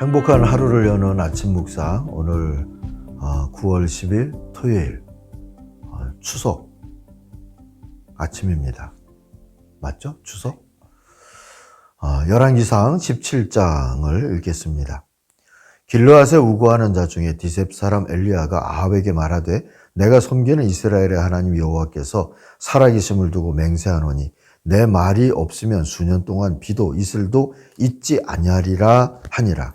행복한 하루를 여는 아침 묵상 오늘 어, 9월 10일 토요일 어, 추석 아침입니다. 맞죠? 추석? 어, 열왕기상 17장을 읽겠습니다. 길르앗에 우고하는 자 중에 디셉 사람 엘리야가 아합에게 말하되 내가 섬기는 이스라엘의 하나님 여호와께서 살아계심을 두고 맹세하노니 내 말이 없으면 수년 동안 비도 이슬도 있지 아니하리라 하니라.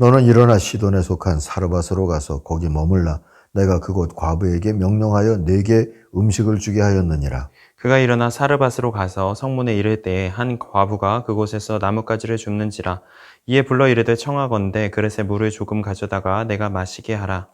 너는 일어나 시돈에 속한 사르밧으로 가서 거기 머물라. 내가 그곳 과부에게 명령하여 내게 음식을 주게 하였느니라. 그가 일어나 사르밧으로 가서 성문에 이를 때에 한 과부가 그곳에서 나뭇가지를 줍는지라 이에 불러 이르되 청하건대 그릇에 물을 조금 가져다가 내가 마시게 하라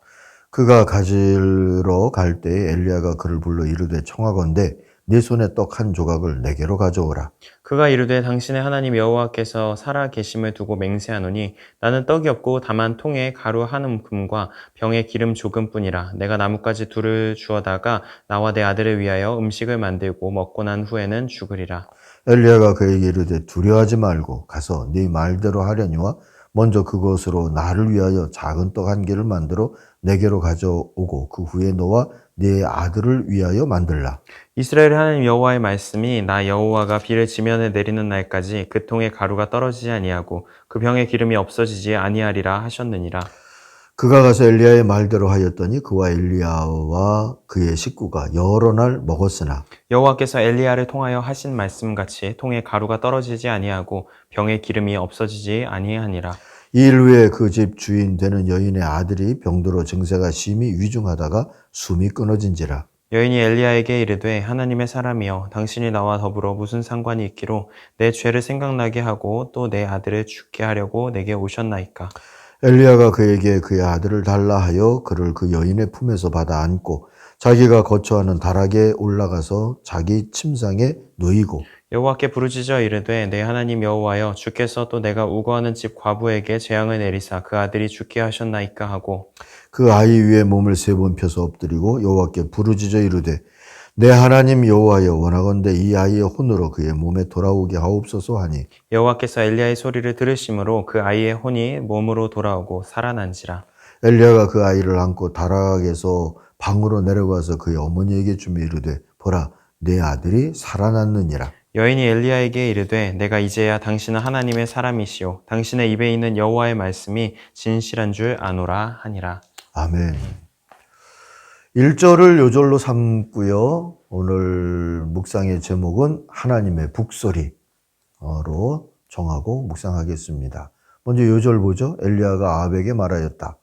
그가 가지러 갈 때에 엘리야가 그를 불러 이르되 청하건대 네 손에 떡 한 조각을 내게로 가져오라. 그가 이르되 당신의 하나님 여호와께서 살아 계심을 두고 맹세하노니 나는 떡이 없고 다만 통에 가루 한 움큼과 병에 기름 조금뿐이라 내가 나뭇가지 둘을 주어다가 나와 내 아들을 위하여 음식을 만들고 먹고 난 후에는 죽으리라 엘리야가 그에게 이르되 두려워하지 말고 가서 네 말대로 하려니와 먼저 그것으로 나를 위하여 작은 떡 한 개를 만들어 내게로 가져오고 그 후에 너와 네 아들을 위하여 만들라. 이스라엘 하나님 여호와의 말씀이 나 여호와가 비를 지면에 내리는 날까지 그 통에 가루가 떨어지지 아니하고 그 병에 기름이 없어지지 아니하리라 하셨느니라 그가 가서 엘리야의 말대로 하였더니 그와 엘리야와 그의 식구가 여러 날 먹었으나 여호와께서 엘리야를 통하여 하신 말씀 같이 통에 가루가 떨어지지 아니하고 병에 기름이 없어지지 아니하니라 이일 후에 그 집 주인 되는 여인의 아들이 병들어 증세가 심히 위중하다가 숨이 끊어진지라. 여인이 엘리야에게 이르되 하나님의 사람이여 당신이 나와 더불어 무슨 상관이 있기로 내 죄를 생각나게 하고 또 내 아들을 죽게 하려고 내게 오셨나이까 엘리야가 그에게 그의 아들을 달라 하여 그를 그 여인의 품에서 받아 안고 자기가 거처하는 다락에 올라가서 자기 침상에 누이고 여호와께 부르짖어 이르되 내 하나님 여호와여 주께서 또 내가 우거하는 집 과부에게 재앙을 내리사 그 아들이 죽게 하셨나이까 하고 그 아이 위에 몸을 세 번 펴서 엎드리고 여호와께 부르짖어 이르되 내 하나님 여호와여 원하건대 이 아이의 혼으로 그의 몸에 돌아오게 하옵소서 하니. 여호와께서 엘리야의 소리를 들으심으로 그 아이의 혼이 몸으로 돌아오고 살아난지라. 엘리야가 그 아이를 안고 다락에서 방으로 내려가서 그의 어머니에게 주며 이르되 보라 내 아들이 살아났느니라 여인이 엘리야에게 이르되 내가 이제야 당신은 하나님의 사람이시오 당신의 입에 있는 여호와의 말씀이 진실한 줄 아노라 하니라 아멘. 1절을 요절로 삼고요. 오늘 묵상의 제목은 하나님의 북소리로 정하고 묵상하겠습니다. 먼저 요절 보죠. 엘리야가 아합에게 말하였다.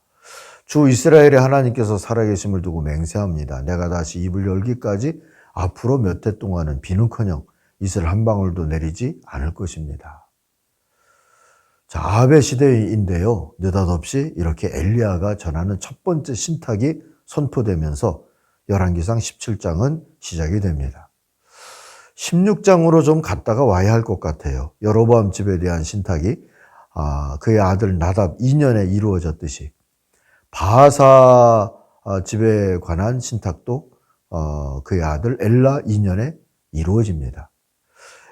주 이스라엘의 하나님께서 살아계심을 두고 맹세합니다. 내가 다시 입을 열기까지 앞으로 몇 해 동안은 비는커녕 이슬 한 방울도 내리지 않을 것입니다. 자, 아합의 시대인데요. 느닷없이 이렇게 엘리야가 전하는 첫 번째 신탁이 선포되면서 열왕기상 17장은 시작이 됩니다. 16장으로 좀 갔다가 와야 할 것 같아요. 여로보암 집에 대한 신탁이 아, 그의 아들 나답 2년에 이루어졌듯이 바하사 아, 집에 관한 신탁도 어, 그의 아들 엘라 2년에 이루어집니다.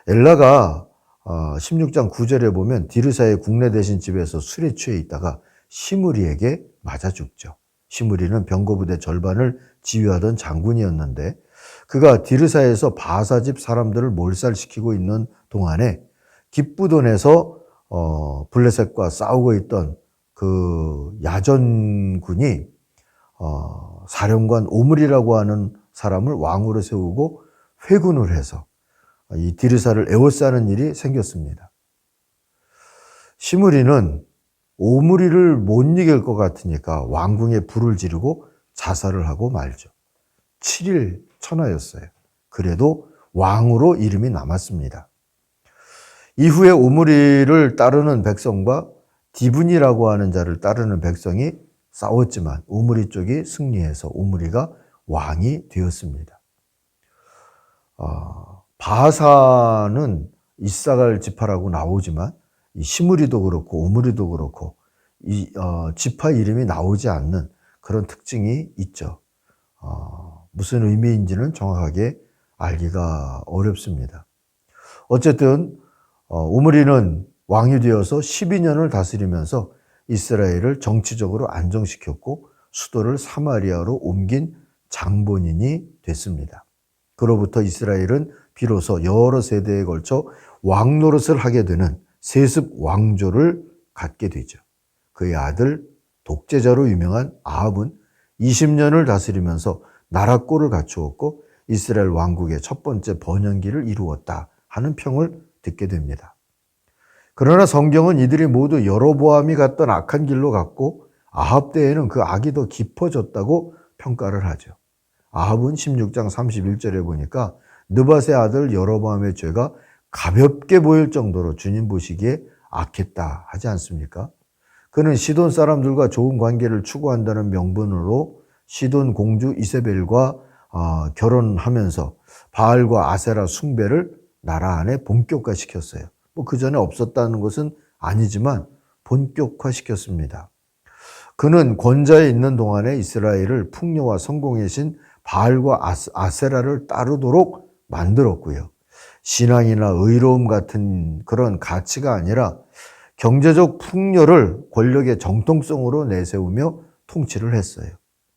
엘라가 16장 9절에 보면 디르사의 국내 대신 집에서 술에 취해 있다가 시므리에게 맞아 죽죠. 시므리는 병거부대 절반을 지휘하던 장군이었는데 그가 디르사에서 바사집 사람들을 몰살시키고 있는 동안에 기쁘돈에서 어, 블레셋과 싸우고 있던 그 야전군이 어, 사령관 오므리라고 하는 사람을 왕으로 세우고 회군을 해서 이 디르사를 에워싸는 일이 생겼습니다. 시므리는 오므리를 못 이길 것 같으니까 왕궁에 불을 지르고 자살을 하고 말죠. 7일 천하였어요. 그래도 왕으로 이름이 남았습니다. 이후에 오므리를 따르는 백성과 디분이라고 하는 자를 따르는 백성이 싸웠지만 우므리 쪽이 승리해서 우므리가 왕이 되었습니다. 어, 바사는 이사갈 지파라고 나오지만 이 시무리도 그렇고 우므리도 그렇고 이 어, 지파 이름이 나오지 않는 그런 특징이 있죠. 어, 무슨 의미인지는 정확하게 알기가 어렵습니다. 어쨌든 어, 우므리는 왕이 되어서 12년을 다스리면서 이스라엘을 정치적으로 안정시켰고 수도를 사마리아로 옮긴 장본인이 됐습니다. 그로부터 이스라엘은 비로소 여러 세대에 걸쳐 왕 노릇을 하게 되는 세습 왕조를 갖게 되죠. 그의 아들 독재자로 유명한 아합은 20년을 다스리면서 나라꼴을 갖추었고 이스라엘 왕국의 첫 번째 번영기를 이루었다 하는 평을 듣게 됩니다. 그러나 성경은 이들이 모두 여로보암이 갔던 악한 길로 갔고 아합 때에는 그 악이 더 깊어졌다고 평가를 하죠. 아합은 16장 31절에 보니까 느밧의 아들 여로보암의 죄가 가볍게 보일 정도로 주님 보시기에 악했다 하지 않습니까? 그는 시돈 사람들과 좋은 관계를 추구한다는 명분으로 시돈 공주 이세벨과 어, 결혼하면서 바알과 아세라 숭배를 나라 안에 본격화시켰어요. 뭐 그 전에 없었다는 것은 아니지만 본격화시켰습니다. 그는 권좌에 있는 동안에 이스라엘을 풍요와 성공의 신 바알과 아세라를 따르도록 만들었고요. 신앙이나 의로움 같은 그런 가치가 아니라 경제적 풍요를 권력의 정통성으로 내세우며 통치를 했어요.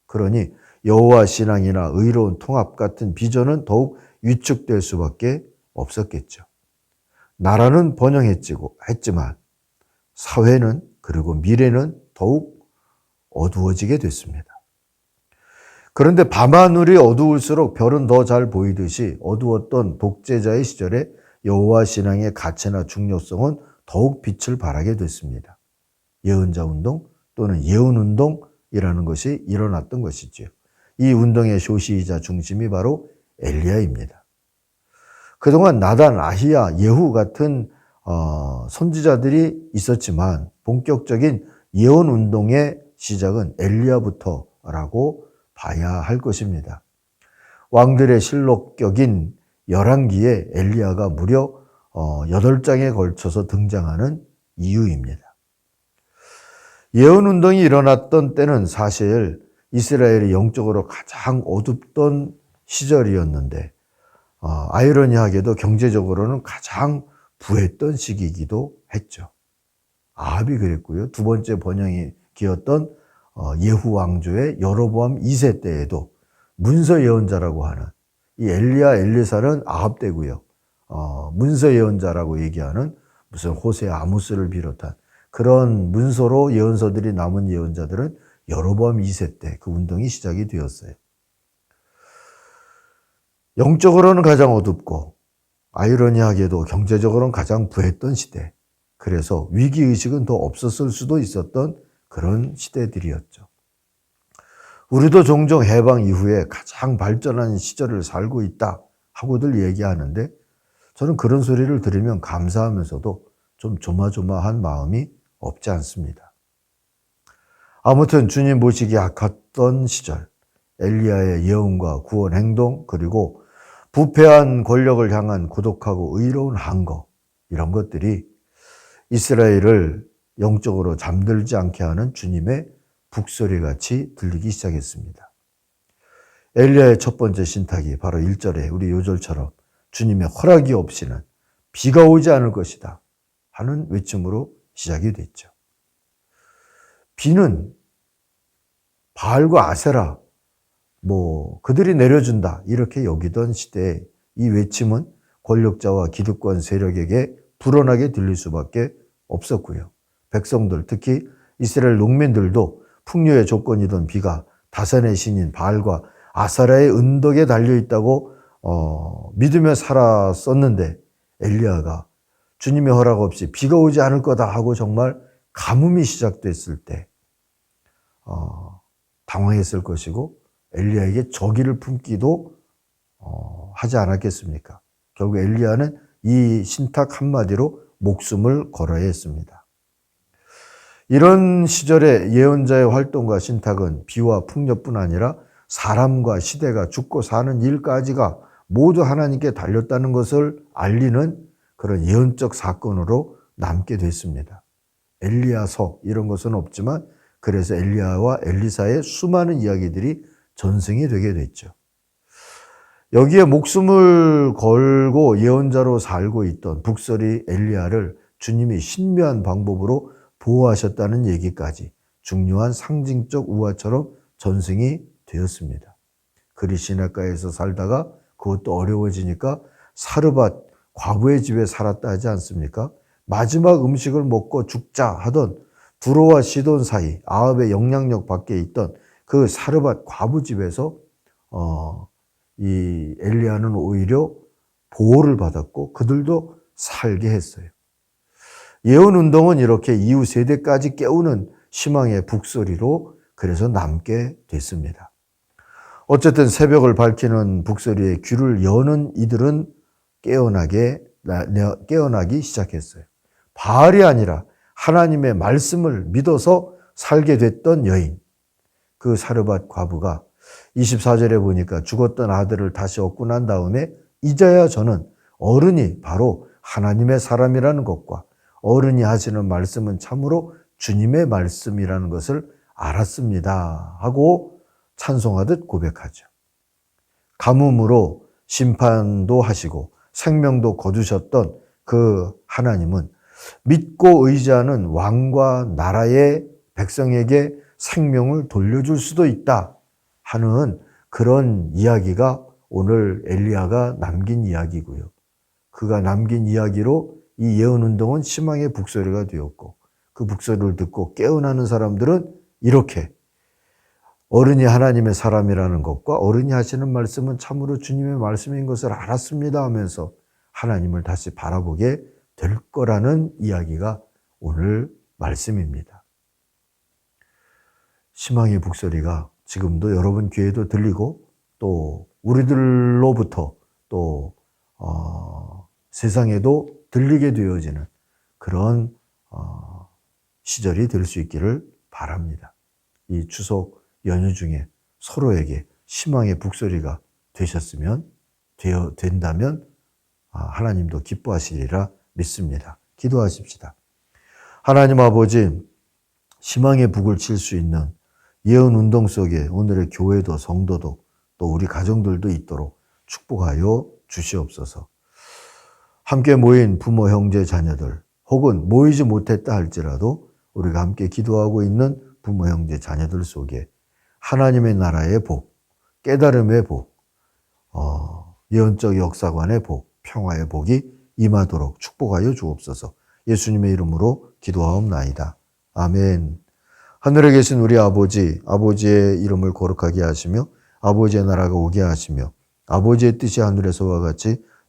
그러니 여호와 신앙이나 의로운 통합 같은 비전은 더욱 위축될 수밖에 없었겠죠. 나라는 번영했지만 사회는 그리고 미래는 더욱 어두워지게 됐습니다. 그런데 밤하늘이 어두울수록 별은 더 잘 보이듯이 어두웠던 독재자의 시절에 여호와 신앙의 가치나 중요성은 더욱 빛을 발하게 됐습니다. 예언자 운동 또는 예언 운동이라는 것이 일어났던 것이지요. 이 운동의 쇼시이자 중심이 바로 엘리야입니다. 그동안 나단, 아히야, 예후 같은 어, 선지자들이 있었지만 본격적인 예언 운동의 시작은 엘리야부터라고 봐야 할 것입니다. 왕들의 실록격인 열왕기에 엘리야가 무려 8장에 어, 걸쳐서 등장하는 이유입니다. 예언 운동이 일어났던 때는 사실 이스라엘이 영적으로 가장 어둡던 시절이었는데 어, 아이러니하게도 경제적으로는 가장 부했던 시기이기도 했죠. 아합이 그랬고요. 두 번째 번영이 기었던 어, 예후 왕조의 여로보암 2세 때에도 문서 예언자라고 하는 이 엘리야 엘리사는 아합 때고요. 어, 문서 예언자라고 얘기하는 무슨 호세 아모스를 비롯한 그런 문서로 예언서들이 남은 예언자들은 여로보암 2세 때 그 운동이 시작이 되었어요. 영적으로는 가장 어둡고 아이러니하게도 경제적으로는 가장 부했던 시대. 그래서 위기 의식은 더 없었을 수도 있었던 그런 시대들이었죠. 우리도 종종 해방 이후에 가장 발전한 시절을 살고 있다 하고들 얘기하는데 저는 그런 소리를 들으면 감사하면서도 좀 조마조마한 마음이 없지 않습니다. 아무튼 주님 모시기 약했던 시절, 엘리야의 예언과 구원 행동, 그리고 부패한 권력을 향한 고독하고 의로운 한거, 이런 것들이 이스라엘을 영적으로 잠들지 않게 하는 주님의 북소리 같이 들리기 시작했습니다. 엘리야의 첫 번째 신탁이 바로 1절에 우리 요절처럼 주님의 허락이 없이는 비가 오지 않을 것이다 하는 외침으로 시작이 됐죠. 비는 바알과 아세라 뭐 그들이 내려준다 이렇게 여기던 시대에 이 외침은 권력자와 기득권 세력에게 불어나게 들릴 수밖에 없었고요. 백성들, 특히 이스라엘 농민들도 풍요의 조건이던 비가 다산의 신인 바알과 아사라의 은덕에 달려 있다고 어, 믿으며 살았었는데 엘리야가 주님의 허락 없이 비가 오지 않을 거다 하고 정말 가뭄이 시작됐을 때 어, 당황했을 것이고 엘리야에게 저기를 품기도 어, 하지 않았겠습니까? 결국 엘리야는 이 신탁 한마디로 목숨을 걸어야 했습니다. 이런 시절에 예언자의 활동과 신탁은 비와 풍요뿐 아니라 사람과 시대가 죽고 사는 일까지가 모두 하나님께 달렸다는 것을 알리는 그런 예언적 사건으로 남게 됐습니다. 엘리야서 이런 것은 없지만 그래서 엘리야와 엘리사의 수많은 이야기들이 전승이 되게 됐죠. 여기에 목숨을 걸고 예언자로 살고 있던 북설이 엘리야를 주님이 신묘한 방법으로 보호하셨다는 얘기까지 중요한 상징적 우화처럼 전승이 되었습니다. 그리 시냇가에서 살다가 그것도 어려워지니까 사르밧 과부의 집에 살았다 하지 않습니까? 마지막 음식을 먹고 죽자 하던 두로와 시돈 사이 아합의 영향력 밖에 있던 그 사르밧 과부 집에서 어, 이 엘리야는 오히려 보호를 받았고 그들도 살게 했어요. 예언 운동은 이렇게 이후 세대까지 깨우는 희망의 북소리로 그래서 남게 됐습니다. 어쨌든 새벽을 밝히는 북소리에 귀를 여는 이들은 깨어나게 깨어나기 시작했어요. 바알이 아니라 하나님의 말씀을 믿어서 살게 됐던 여인 그 사르밧 과부가 24절에 보니까 죽었던 아들을 다시 얻고 난 다음에 이제야 저는 어른이 바로 하나님의 사람이라는 것과 어른이 하시는 말씀은 참으로 주님의 말씀이라는 것을 알았습니다. 하고 찬송하듯 고백하죠. 가뭄으로 심판도 하시고 생명도 거두셨던 그 하나님은 믿고 의지하는 왕과 나라의 백성에게 생명을 돌려줄 수도 있다 하는 그런 이야기가 오늘 엘리야가 남긴 이야기고요. 그가 남긴 이야기로 이 예언 운동은 희망의 북소리가 되었고 그 북소리를 듣고 깨어나는 사람들은 이렇게 어른이 하나님의 사람이라는 것과 어른이 하시는 말씀은 참으로 주님의 말씀인 것을 알았습니다 하면서 하나님을 다시 바라보게 될 거라는 이야기가 오늘 말씀입니다. 희망의 북소리가 지금도 여러분 귀에도 들리고 또 우리들로부터 또 어, 세상에도 들리게 되어지는 그런 어, 시절이 될 수 있기를 바랍니다. 이 추석 연휴 중에 서로에게 희망의 북소리가 되셨으면 되어 된다면 아, 하나님도 기뻐하시리라 믿습니다. 기도하십시다. 하나님 아버지 희망의 북을 칠 수 있는 예언 운동 속에 오늘의 교회도 성도도 또 우리 가정들도 있도록 축복하여 주시옵소서. 함께 모인 부모, 형제, 자녀들, 혹은 모이지 못했다 할지라도 우리가 함께 기도하고 있는 부모, 형제, 자녀들 속에 하나님의 나라의 복, 깨달음의 복, 어, 예언적 역사관의 복, 평화의 복이 임하도록 축복하여 주옵소서. 예수님의 이름으로 기도하옵나이다. 아멘. 하늘에 계신 우리 아버지, 아버지의 이름을 거룩하게 하시며 아버지의 나라가 오게 하시며 아버지의 뜻이 하늘에서와 같이